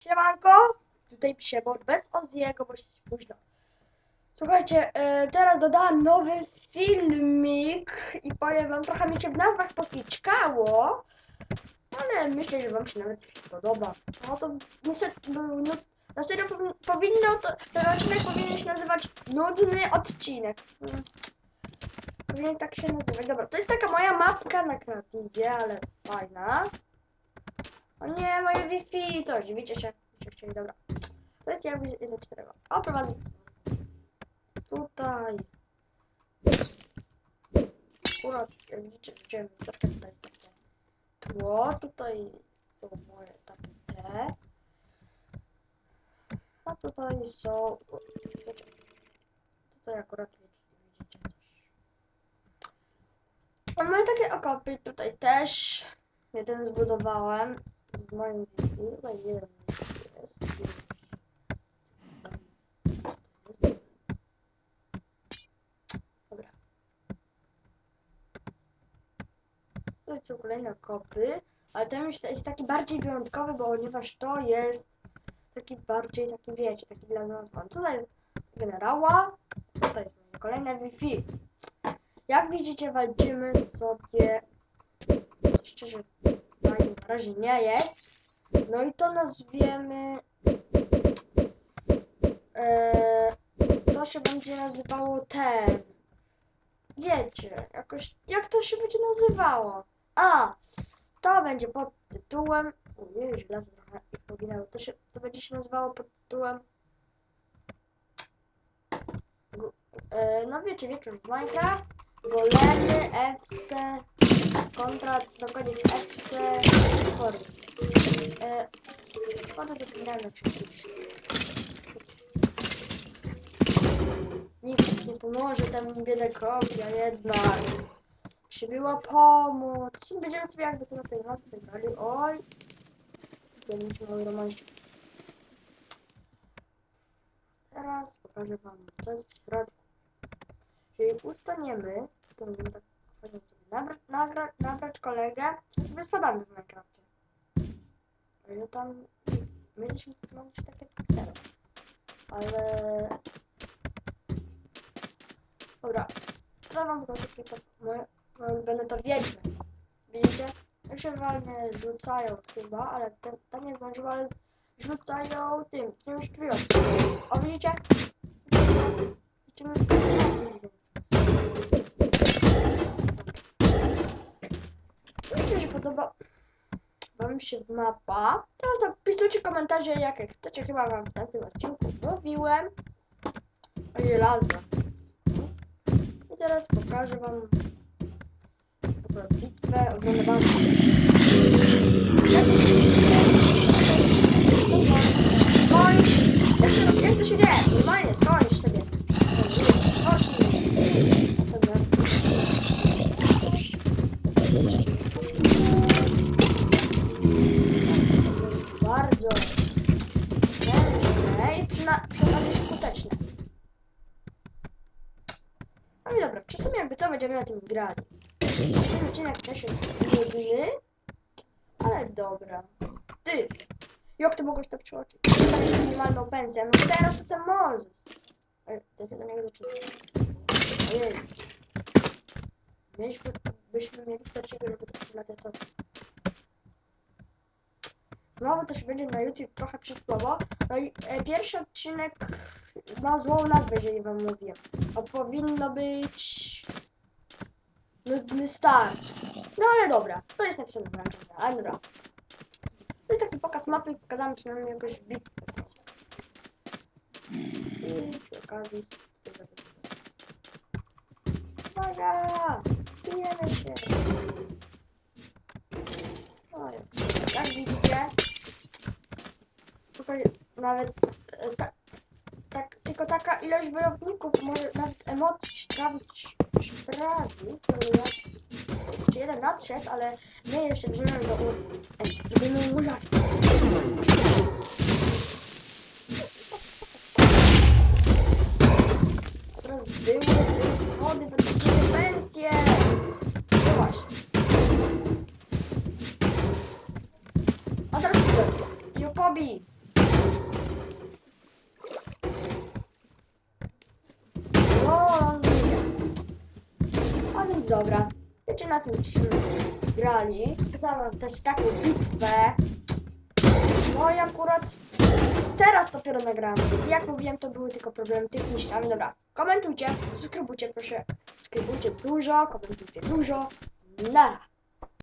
Siemanko, tutaj Psiebot bez Oziego, bo się późno. Słuchajcie, e, teraz dodałem nowy filmik i powiem wam, trochę mi się w nazwach pokiczkało, ale myślę, że wam się nawet spodoba. No to se, no, no, na serio powi- powinno to, ten odcinek powinien się nazywać Nudny Odcinek. Hmm. Powinien tak się nazywać. Dobra, to jest taka moja mapka na kreatywie, ale fajna. O nie, moje Wi-Fi, coś, dziwicie się? Chcieli, dobra. To jest jakby 1.4. O, prowadzę. Tutaj. Akurat, jak widzicie, wziąłem troszkę tutaj takie tło. Tutaj są moje takie te. A tutaj są... Wiecie, tutaj akurat widzicie coś. Mamy takie okopy tutaj też. Jeden zbudowałem z moim Wi-Fi. Tutaj jeden jest. Dobra. Tutaj są kolejne okopy, ale ten już jest taki bardziej wyjątkowy, bo ponieważ to jest taki bardziej, taki wiecie, taki dla nas. Tutaj jest generała, tutaj jest kolejne Wi-Fi. Jak widzicie, walczymy sobie szczerze fajnie na razie nie jest. No i to nazwiemy. E, to się będzie nazywało ten. Wiecie, jakoś. Jak to się będzie nazywało? A! To będzie pod tytułem. Ojej, żelazo trochę poginęło. To, się, to będzie się nazywało pod tytułem. E, no wiecie, wieczór w Minecraft. Golemy, FC, kontra, dokładnie FC, Formy. E, Składy do finalnych. Nikt nie pomoże temu biedakowi, a jednak przybyła pomoc. Będziemy sobie jakby to na tej mapce grali. Oj, będziemy mały romansik. Teraz pokażę wam, co jest w środku. Jeżeli ustaniemy, to będziemy tak fajnie nabrać, nagrać, nabrać kolegę sobie spadamy w Minecrafcie. O ile tam mieliśmy zrobić takie piksele. Ale... Dobra. Trzeba pokazać takie to moje, ulubione to wiedźmy. Widzicie? Jak się walnie rzucają chyba, ale ten, ten nie zdążył, ale rzucają tym, czymś drzwiowcem. O widzicie? Czymś Jeśli mi się podoba Wam się mapa, teraz napisujcie komentarze jakie chcecie, chyba Wam w tamtym odcinku mówiłem. O żelazo. I teraz pokażę Wam bitwę, oglądam Wam. Jak Skończ! Jak to, jak to się dzieje? Normalnie, skończ sobie. Dobra. Bardzo zręczne i przyna- przy okazji skuteczne. No i dobra, co będziemy na tym grali. Ten odcinek też jest nudny, ale dobra. Ty! Jak ty mogłeś to przeoczyć? Tak minimalną pensję, no teraz to sam możesz. Ej, to się do niego zaczyna. Ojej. Mieliśmy, byśmy mieli starszego, to na to Znowu to się będzie na YouTube trochę przysłowo. No i e, pierwszy odcinek ma złą nazwę, jeżeli wam mówię. A powinno być... Nudny start. No ale dobra, to jest napisane na kanale, ale dobra. To jest taki pokaz mapy pokazamy przynajmniej jakąś bitwę. I przy okazji... Uwaga! Bijemy się! No, jak- widzicie, tutaj nawet e, ta, tak, tylko taka ilość wojowników może nawet emocji sprawić, sprawi, to ja jeszcze jeden nadszedł, ale my jeszcze bierzemy do u... Ej, będziemy używać. A teraz było wody, będą pensje. No właśnie. A teraz Dobra. Wiecie, na tym odcinku grali. Wam też taką bitwę. No i akurat teraz dopiero nagrałam. Jak mówiłem, to były tylko problemy techniczne, ale dobra. Komentujcie, subskrybujcie proszę. Subskrybujcie dużo, komentujcie dużo. Nara.